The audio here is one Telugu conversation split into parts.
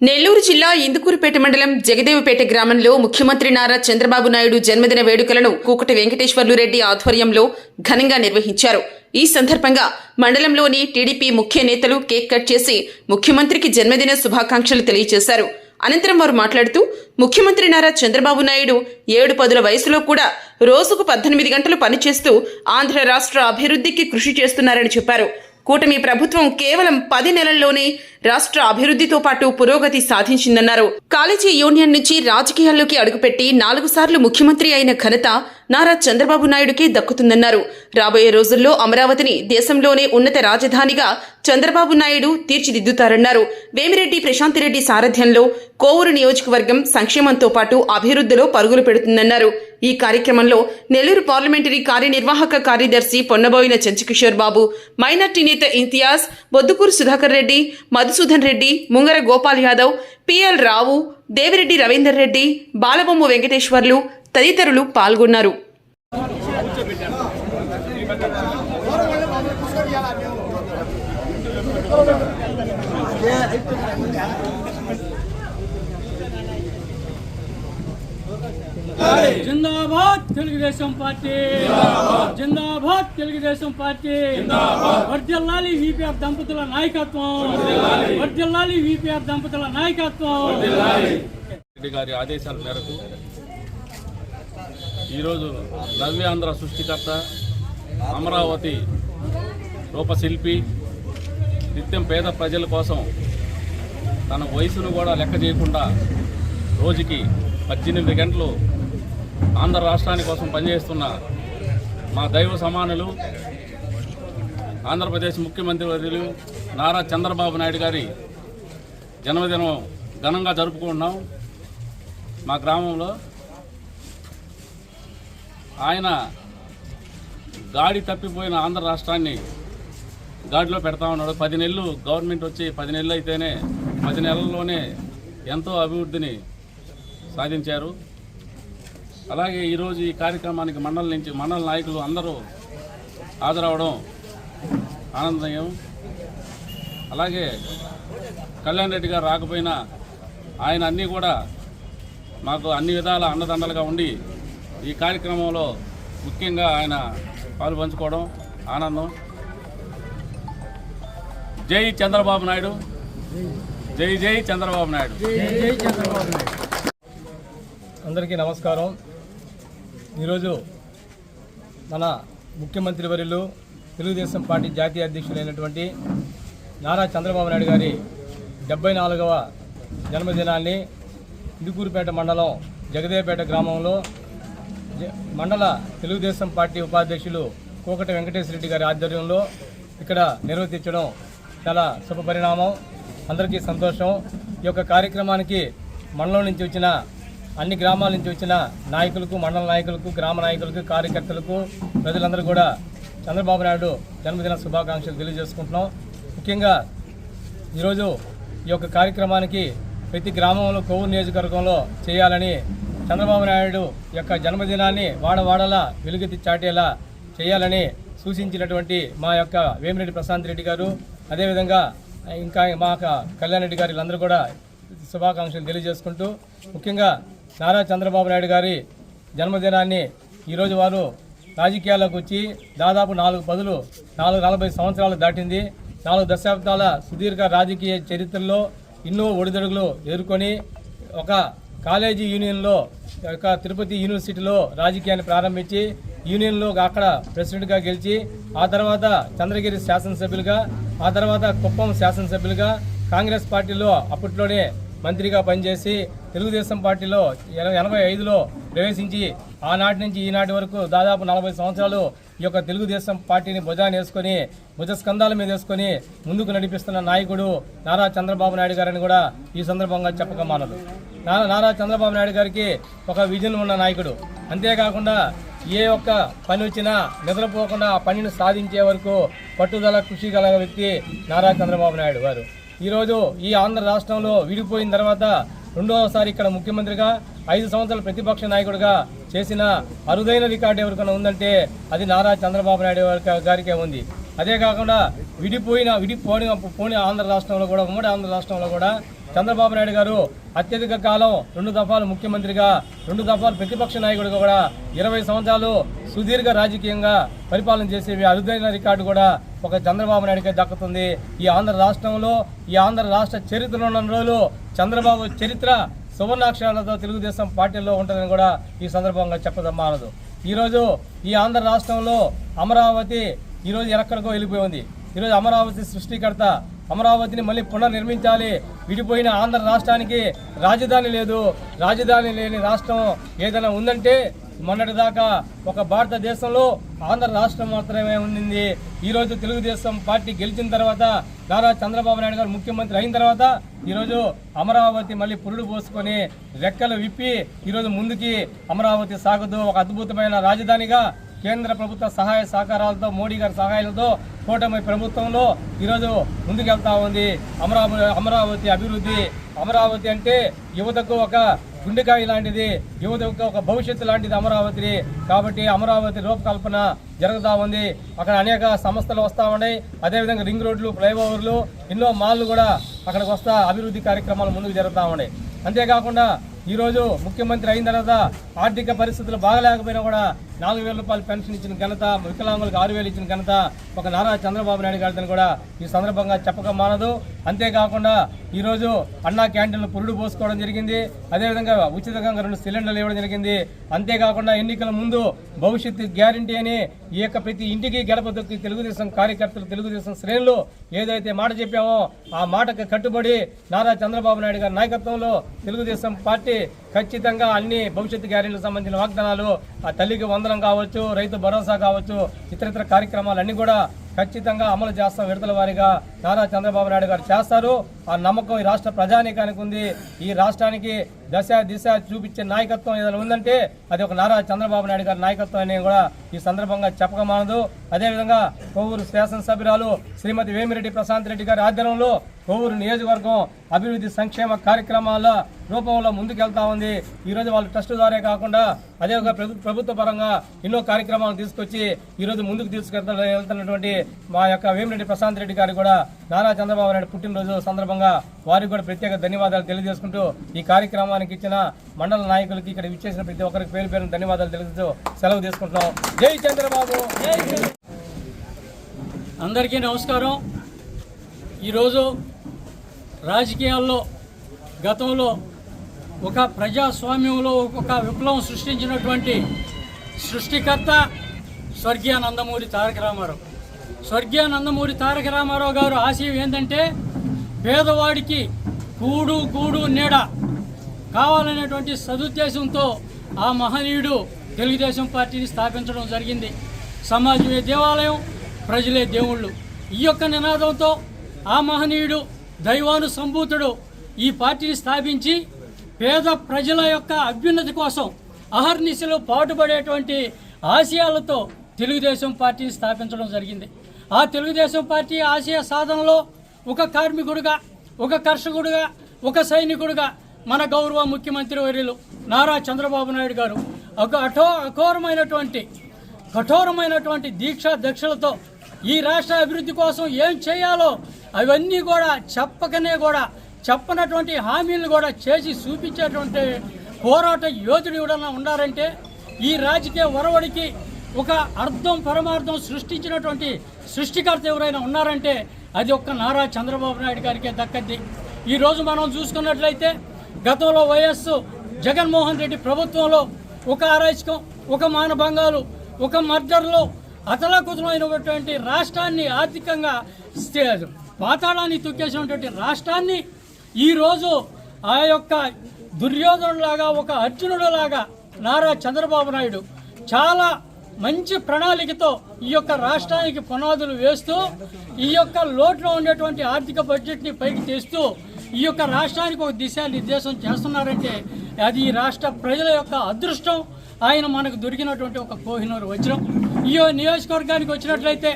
నెల్లూరు జిల్లా ఇందుకూరుపేట మండలం జగదేవపేట గ్రామంలో ముఖ్యమంత్రి నారా చంద్రబాబు నాయుడు జన్మదిన వేడుకలను కూకటి వెంకటేశ్వర్లు రెడ్డి ఆధ్వర్యంలో ఘనంగా నిర్వహించారు. ఈ సందర్భంగా మండలంలోని టీడీపీ ముఖ్య నేతలు కేక్ కట్ చేసి ముఖ్యమంత్రికి జన్మదిన శుభాకాంక్షలు తెలియజేశారు. అనంతరం వారు మాట్లాడుతూ ముఖ్యమంత్రి నారా చంద్రబాబు నాయుడు ఏడు పదుల వయసులో కూడా రోజుకు పద్దెనిమిది గంటలు పనిచేస్తూ ఆంధ్ర రాష్ట్ర అభివృద్ధికి కృషి చేస్తున్నారని చెప్పారు. కూటమి ప్రభుత్వం కేవలం పది నెలల్లోనే రాష్ట్ర అభివృద్ధితో పాటు పురోగతి సాధించిందన్నారు. కాలేజీ యూనియన్ నుంచి రాజకీయాల్లోకి అడుగుపెట్టి నాలుగు సార్లు ముఖ్యమంత్రి అయిన ఘనత నారా చంద్రబాబు నాయుడుకే దక్కుతుందన్నారు. రాబోయే రోజుల్లో అమరావతిని దేశంలోనే ఉన్నత రాజధానిగా చంద్రబాబు నాయుడు తీర్చిదిద్దుతారన్నారు. వేమిరెడ్డి ప్రశాంతిరెడ్డి సారథ్యంలో కోవూరు నియోజకవర్గం సంక్షేమంతో పాటు అభివృద్ధిలో పరుగులు పెడుతుందన్నారు. ఈ కార్యక్రమంలో నెల్లూరు పార్లమెంటరీ కార్యనిర్వాహక కార్యదర్శి పొన్నబోయిన చంచకిషోర్ బాబు మైనార్టీ నేత ఇంతియాజ్ బొద్దుకూరు సుధాకర్ రెడ్డి మధుసూదన్ రెడ్డి ముంగర గోపాల్ యాదవ్ పిఎల్ రావు దేవిరెడ్డి రవీందర్ రెడ్డి బాలబొమ్మ వెంకటేశ్వర్లు తదితరులు పాల్గొన్నారు. జిందాబాద్ తెలుగుదేశం పార్టీ. జిందాబాద్. తెలుగుదేశం పార్టీ. వర్జల్లాలి విపిఎఫ్ దంపతుల నాయకత్వం. వర్జల్లాలి. విపిఎఫ్ దంపతుల నాయకత్వం. రెడ్డి గారి ఆదేశాల మేరకు ఈరోజు నవ్యాంధ్ర సృష్టికర్త అమరావతి రూపశిల్పి నిత్యం పేద ప్రజల కోసం తన వయసును కూడా లెక్క చేయకుండా రోజుకి పద్దెనిమిది గంటలు ఆంధ్ర రాష్ట్రాని కోసం పనిచేస్తున్న మా దైవ సమానులు ఆంధ్రప్రదేశ్ ముఖ్యమంత్రి వర్యులు నారా చంద్రబాబు నాయుడు గారి జన్మదినం ఘనంగా జరుపుకుంటున్నాం. మా గ్రామంలో ఆయన గాడి తప్పిపోయిన ఆంధ్ర రాష్ట్రాన్ని గాడిలో పెడతా ఉన్నాడు. పది నెలలు గవర్నమెంట్ వచ్చి పది నెలలు అయితేనే పది నెలల్లోనే ఎంతో అభివృద్ధిని సాధించారు. అలాగే ఈరోజు ఈ కార్యక్రమానికి మండలం నుంచి మండల నాయకులు అందరూ హాజరవడం ఆనందనీయం అలాగే కళ్యాణ్ రెడ్డి గారు రాకపోయినా ఆయన అన్నీ కూడా మాకు అన్ని విధాల అండదండలుగా ఉండి ఈ కార్యక్రమంలో ముఖ్యంగా ఆయన పాలు పంచుకోవడం ఆనందం. జై చంద్రబాబు నాయుడు. జై జై చంద్రబాబు నాయుడు. అందరికీ నమస్కారం. ఈరోజు మన ముఖ్యమంత్రి వర్యులు తెలుగుదేశం పార్టీ జాతీయ అధ్యక్షులైనటువంటి నారా చంద్రబాబు నాయుడు గారి డెబ్బై నాలుగవ జన్మదినాన్ని ఇందుకూరుపేట మండలం జగదేపేట గ్రామంలో మండల తెలుగుదేశం పార్టీ ఉపాధ్యక్షులు కోకట వెంకటేశ్వర రెడ్డి గారి ఆధ్వర్యంలో ఇక్కడ నిర్వర్తించడం చాలా శుభ పరిణామం అందరికీ సంతోషం. ఈ యొక్క కార్యక్రమానికి మండలం నుంచి వచ్చిన అన్ని గ్రామాల నుంచి వచ్చిన నాయకులకు మండల నాయకులకు గ్రామ నాయకులకు కార్యకర్తలకు ప్రజలందరూ కూడా చంద్రబాబు నాయుడు జన్మదిన శుభాకాంక్షలు తెలియజేసుకుంటున్నాం. ముఖ్యంగా ఈరోజు ఈ యొక్క కార్యక్రమానికి ప్రతి గ్రామంలో కొవ్వూరు నియోజకవర్గంలో చేయాలని చంద్రబాబు నాయుడు యొక్క జన్మదినాన్ని వాడవాడలా వెలుగెత్తి చాటేలా చేయాలని సూచించినటువంటి మా యొక్క వేమిరెడ్డి ప్రశాంత్ రెడ్డి గారు. అదేవిధంగా ఇంకా మా యొక్క కళ్యాణ్ రెడ్డి గారు వీళ్ళందరూ కూడా శుభాకాంక్షలు తెలియజేసుకుంటూ ముఖ్యంగా నారా చంద్రబాబు నాయుడు గారి జన్మదినాన్ని ఈరోజు వారు రాజకీయాల్లోకి వచ్చి దాదాపు నాలుగు పదులు నాలుగు నలభై సంవత్సరాలు దాటింది. నాలుగు దశాబ్దాల సుదీర్ఘ రాజకీయ చరిత్రలో ఎన్నో ఒడిదొడుగులు ఎదుర్కొని ఒక కాలేజీ యూనియన్లో ఒక తిరుపతి యూనివర్సిటీలో రాజకీయాన్ని ప్రారంభించి యూనియన్లో అక్కడ ప్రెసిడెంట్గా గెలిచి ఆ తర్వాత చంద్రగిరి శాసనసభ్యులుగా ఆ తర్వాత కుప్పం శాసనసభ్యులుగా కాంగ్రెస్ పార్టీలో అప్పట్లోనే మంత్రిగా పనిచేసి తెలుగుదేశం పార్టీలో ఎనభై ఐదులో ప్రవేశించి ఆనాటి నుంచి ఈనాటి వరకు దాదాపు నలభై సంవత్సరాలు ఈ యొక్క తెలుగుదేశం పార్టీని భుజాన్ని వేసుకొని భుజస్కంధాల మీద వేసుకొని ముందుకు నడిపిస్తున్న నాయకుడు నారా చంద్రబాబు నాయుడు గారని కూడా ఈ సందర్భంగా చెప్పక మానదు. నారా నారా చంద్రబాబు నాయుడు గారికి ఒక విజన్ ఉన్న నాయకుడు. అంతేకాకుండా ఏ ఒక్క పని వచ్చినా నిద్రపోకుండా ఆ పనిని సాధించే వరకు పట్టుదల కృషి గల వ్యక్తి నారా చంద్రబాబు నాయుడు గారు. ఈరోజు ఈ ఆంధ్ర రాష్ట్రంలో విడిపోయిన తర్వాత రెండవసారి ఇక్కడ ముఖ్యమంత్రిగా ఐదు సంవత్సరాల ప్రతిపక్ష నాయకుడిగా చేసిన అరుదైన రికార్డు ఎవరికైనా ఉందంటే అది నారా చంద్రబాబు నాయుడు గారికే ఉంది. అదే కాకుండా విడిపోయిన విడిపోయిన పోని ఆంధ్ర రాష్ట్రంలో కూడా ఉమ్మడి ఆంధ్ర రాష్ట్రంలో కూడా చంద్రబాబు నాయుడు గారు అత్యధిక కాలం రెండు దఫాలు ముఖ్యమంత్రిగా రెండు దఫాలు ప్రతిపక్ష నాయకుడిగా కూడా ఇరవై సంవత్సరాలు సుదీర్ఘ రాజకీయంగా పరిపాలన చేసే అరుదైన రికార్డు కూడా ఒక చంద్రబాబు నాయుడుకే దక్కుతుంది. ఈ ఆంధ్ర రాష్ట్రంలో ఈ ఆంధ్ర రాష్ట్ర చరిత్రలో ఉన్న రోజులు చంద్రబాబు చరిత్ర సువర్ణాక్షరాలతో తెలుగుదేశం పార్టీలో ఉంటుందని కూడా ఈ సందర్భంగా చెప్పదమ్మానదు ఈరోజు ఈ ఆంధ్ర రాష్ట్రంలో అమరావతి ఈరోజు ఎక్కడికో వెళ్ళిపోయింది. ఈరోజు అమరావతి సృష్టికర్త అమరావతిని మళ్ళీ పునర్నిర్మించాలి. విడిపోయిన ఆంధ్ర రాష్ట్రానికి రాజధాని లేదు. రాజధాని లేని రాష్ట్రం ఏదైనా ఉందంటే మొన్నటిదాకా ఒక భారతదేశంలో ఆంధ్ర రాష్ట్రం మాత్రమే ఉండింది. ఈరోజు తెలుగుదేశం పార్టీ గెలిచిన తర్వాత నారా చంద్రబాబు నాయుడు గారు ముఖ్యమంత్రి అయిన తర్వాత ఈరోజు అమరావతి మళ్ళీ పురుడు పోసుకొని రెక్కలు విప్పి ఈరోజు ముందుకి అమరావతి సాగుతూ ఒక అద్భుతమైన రాజధానిగా కేంద్ర ప్రభుత్వ సహాయ సహకారాలతో మోడీ గారి సహాయాలతో కూటమి ప్రభుత్వంలో ఈరోజు ముందుకెళ్తా ఉంది. అమరావతి అమరావతి అభివృద్ధి అమరావతి అంటే యువతకు ఒక గుండెకాయ లాంటిది యువత యొక్క ఒక భవిష్యత్తు లాంటిది అమరావతి కాబట్టి అమరావతి రూపకల్పన జరుగుతూ ఉంది. అక్కడ అనేక సంస్థలు వస్తూ ఉన్నాయి. అదేవిధంగా రింగ్ రోడ్లు ఫ్లైఓవర్లు ఎన్నో మాల్లు కూడా అక్కడికి వస్తా అభివృద్ధి కార్యక్రమాలు ముందుకు జరుగుతూ ఉన్నాయి. అంతేకాకుండా ఈరోజు ముఖ్యమంత్రి అయిన తర్వాత ఆర్థిక పరిస్థితులు బాగలేకపోయినా కూడా నాలుగు వేల రూపాయలు పెన్షన్ ఇచ్చిన ఘనత వికలాంగులకు ఆరు వేలు ఇచ్చిన ఘనత ఒక నారా చంద్రబాబు నాయుడు గారిని కూడా ఈ సందర్భంగా చెప్పక మానదు. అంతేకాకుండా ఈరోజు అన్నా క్యాంటీన్లు పురుడు పోసుకోవడం జరిగింది. అదేవిధంగా ఉచితంగా రెండు సిలిండర్లు ఇవ్వడం జరిగింది. అంతేకాకుండా ఎన్నికల ముందు భవిష్యత్తు గ్యారంటీ అని ఈ యొక్క ప్రతి ఇంటికి గడప దొక్కి తెలుగుదేశం కార్యకర్తలు తెలుగుదేశం శ్రేణులు ఏదైతే మాట చెప్పామో ఆ మాటకు కట్టుబడి నారా చంద్రబాబు నాయుడు గారి నాయకత్వంలో తెలుగుదేశం పార్టీ ఖచ్చితంగా అన్ని భవిష్యత్తు గ్యారెంటీలకు సంబంధించిన వాగ్దానాలు ఆ తల్లికి వందనం కావచ్చు రైతు భరోసా కావచ్చు ఇతరితర కార్యక్రమాలన్నీ కూడా ఖచ్చితంగా అమలు చేస్తాం విడతల వారిగా. నారా చంద్రబాబు నాయుడు గారు చేస్తారు. ఆ నమ్మకం ఈ రాష్ట్ర ప్రజానీకానికి ఉంది. ఈ రాష్ట్రానికి దశ దిశ చూపించే నాయకత్వం ఏదైనా ఉందంటే అది ఒక నారా చంద్రబాబు నాయుడు గారి నాయకత్వం అని కూడా ఈ సందర్భంగా చెప్పకమానదు అదేవిధంగా కొవ్వూరు శాసనసభ్యురాలు శ్రీమతి వేమిరెడ్డి ప్రశాంత్ రెడ్డి గారి ఆధ్వర్యంలో కొవ్వూరు నియోజకవర్గం అభివృద్ధి సంక్షేమ కార్యక్రమాల రూపంలో ముందుకెళ్తా ఉంది. ఈరోజు వాళ్ళు ట్రస్ట్ ద్వారా కాకుండా అదే ఒక ప్రభుత్వ పరంగా ఎన్నో కార్యక్రమాలు తీసుకొచ్చి ఈరోజు ముందుకు తీసుకెళ్తా వెళ్తున్నటువంటి మా యొక్క వేమిరెడ్డి ప్రశాంత్ రెడ్డి గారు కూడా నారా చంద్రబాబు నాయుడు పుట్టినరోజు సందర్భంగా వారికి కూడా ప్రత్యేక ధన్యవాదాలు తెలియజేసుకుంటూ ఈ కార్యక్రమానికి ఇచ్చిన మండల నాయకులకి ఇక్కడ విచ్చేసిన ప్రతి ఒక్కరికి పేరు పేరు ధన్యవాదాలు తెలియజేస్తూ సెలవు తీసుకుంటున్నాం. జై చంద్రబాబు! అందరికీ నమస్కారం. ఈరోజు రాజకీయాల్లో గతంలో ఒక ప్రజాస్వామ్యంలో ఒక విప్లవం సృష్టించినటువంటి సృష్టికర్త స్వర్గీయ నందమూరి తారక రామారావు. స్వర్గీయ నందమూరి తారక రామారావు గారు ఆశయం ఏంటంటే పేదవాడికి కూడు గూడు నీడ కావాలనేటువంటి సదుద్దేశంతో ఆ మహనీయుడు తెలుగుదేశం పార్టీని స్థాపించడం జరిగింది. సమాజమే దేవాలయం? ప్రజలే దేవుళ్ళు. ఈ యొక్క నినాదంతో ఆ మహనీయుడు దైవాను సంభూతుడు ఈ పార్టీని స్థాపించి పేద ప్రజల యొక్క అభ్యున్నతి కోసం అహర్నిశలు పాటుపడేటువంటి ఆశయాలతో తెలుగుదేశం పార్టీని స్థాపించడం జరిగింది. ఆ తెలుగుదేశం పార్టీ ఆశయ సాధనలో ఒక కార్మికుడుగా ఒక కర్షకుడిగా ఒక సైనికుడుగా మన గౌరవ ముఖ్యమంత్రి వర్యులు నారా చంద్రబాబు నాయుడు గారు ఒక అఠో అఘోరమైనటువంటి కఠోరమైనటువంటి దీక్ష దక్షలతో ఈ రాష్ట్ర అభివృద్ధి కోసం ఏం చేయాలో అవన్నీ కూడా చెప్పకనే కూడా చెప్పనటువంటి హామీలను కూడా చేసి చూపించేటువంటి పోరాట యోధుడు ఎవడన్నా ఉన్నారంటే ఈ రాజకీయ ఒరవడికి ఒక అర్థం పరమార్థం సృష్టించినటువంటి సృష్టికర్త ఎవరైనా ఉన్నారంటే అది ఒక్క నారా చంద్రబాబు నాయుడు గారికే దక్కద్ది. ఈరోజు మనం చూసుకున్నట్లయితే గతంలో వైఎస్ జగన్మోహన్ రెడ్డి ప్రభుత్వంలో ఒక అరాచకం ఒక మానభంగాలు ఒక మర్డర్లో అతలాకుతలమైనటువంటి రాష్ట్రాన్ని ఆర్థికంగా పాతాళాన్ని తొక్కేసినటువంటి రాష్ట్రాన్ని ఈరోజు ఆ యొక్క దుర్యోధనులాగా ఒక అర్జునుడులాగా నారా చంద్రబాబు నాయుడు చాలా మంచి ప్రణాళికతో ఈ యొక్క రాష్ట్రానికి పునాదులు వేస్తూ ఈ యొక్క లోట్లో ఉండేటువంటి ఆర్థిక బడ్జెట్ని పైకి తెస్తూ ఈ యొక్క రాష్ట్రానికి ఒక దిశానిర్దేశం చేస్తున్నారంటే అది ఈ రాష్ట్ర ప్రజల యొక్క అదృష్టం. ఆయన మనకు దొరికినటువంటి ఒక కోహినూరు వజ్రం. ఈ నియోజకవర్గానికి వచ్చినట్లయితే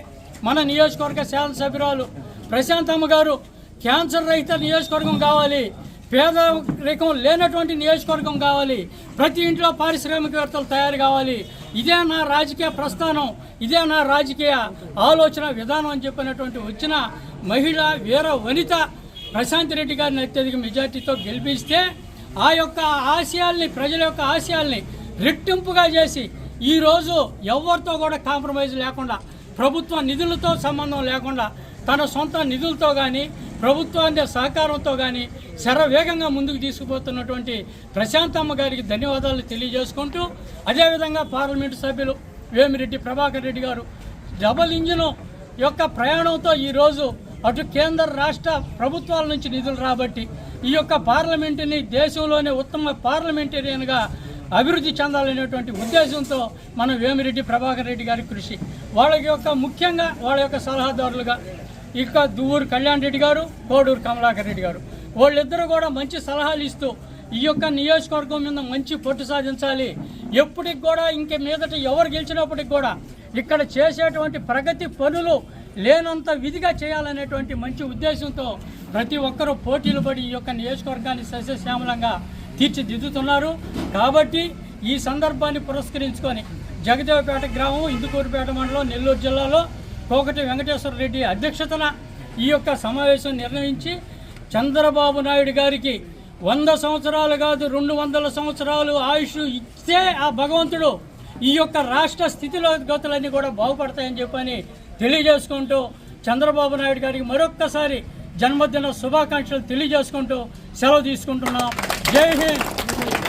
మన నియోజకవర్గ శాసనసభ్యురాలు ప్రశాంతమ్మ గారు క్యాన్సర్ రహిత నియోజకవర్గం కావాలి. పేదరికం లేనటువంటి నియోజకవర్గం కావాలి. ప్రతి ఇంట్లో పారిశ్రామికవేత్తలు తయారు కావాలి. ఇదే నా రాజకీయ ప్రస్థానం ఇదే నా రాజకీయ ఆలోచన విధానం అని చెప్పినటువంటి వచ్చిన మహిళ వీర వనిత ప్రశాంత్ రెడ్డి గారిని అత్యధిక మెజార్టీతో గెలిపిస్తే ఆ యొక్క ఆశయాల్ని ప్రజల యొక్క ఆశయాల్ని రెట్టింపుగా చేసి ఈరోజు ఎవరితో కూడా కాంప్రమైజ్ లేకుండా ప్రభుత్వ నిధులతో సంబంధం లేకుండా తన సొంత నిధులతో కానీ ప్రభుత్వాన్ని సహకారంతో కానీ శరవేగంగా ముందుకు తీసుకుపోతున్నటువంటి ప్రశాంతమ్మ గారికి ధన్యవాదాలు తెలియజేసుకుంటూ అదేవిధంగా పార్లమెంటు సభ్యులు వేమిరెడ్డి ప్రభాకర్ రెడ్డి గారు డబల్ ఇంజిన్ యొక్క ప్రయాణంతో ఈరోజు అటు కేంద్ర రాష్ట్ర ప్రభుత్వాల నుంచి నిధులు రాబట్టి ఈ యొక్క పార్లమెంటుని దేశంలోనే ఉత్తమ పార్లమెంటేరియన్గా అభివృద్ధి చెందాలనేటువంటి ఉద్దేశంతో మనం వేమిరెడ్డి ప్రభాకర్ రెడ్డి గారి కృషి. వాళ్ళ యొక్క ముఖ్యంగా వాళ్ళ యొక్క సలహాదారులుగా ఇక దువ్వూరు కళ్యాణ్ రెడ్డి గారు కోడూరు కమలాకర్ రెడ్డి గారు. వాళ్ళిద్దరూ కూడా మంచి సలహాలు ఇస్తూ ఈ యొక్క నియోజకవర్గం మీద మంచి పొట్టు సాధించాలి. ఎప్పటికి కూడా ఇంక మీదట ఎవరు గెలిచినప్పటికి కూడా ఇక్కడ చేసేటువంటి ప్రగతి పనులు లేనంత విధిగా చేయాలనేటువంటి మంచి ఉద్దేశంతో ప్రతి ఒక్కరూ పోటీలు పడి ఈ యొక్క నియోజకవర్గాన్ని సస్యశ్యామలంగా తీర్చిదిద్దుతున్నారు. కాబట్టి ఈ సందర్భాన్ని పురస్కరించుకొని జగదేవపేట గ్రామం ఇందుకూరుపేట మండలం నెల్లూరు జిల్లాలో కోకటి వెంకటేశ్వర రెడ్డి అధ్యక్షతన ఈ యొక్క సమావేశం నిర్ణయించి చంద్రబాబు నాయుడు గారికి వంద సంవత్సరాలు కాదు రెండు వందల సంవత్సరాలు ఆయుష్ ఇస్తే ఆ భగవంతుడు ఈ యొక్క రాష్ట్ర స్థితిలో గతులన్నీ కూడా బాగుపడతాయని చెప్పని తెలియజేసుకుంటూ చంద్రబాబు నాయుడు గారికి మరొక్కసారి జన్మదిన శుభాకాంక్షలు తెలియజేసుకుంటూ సెలవు తీసుకుంటున్నాం. జై హింద్.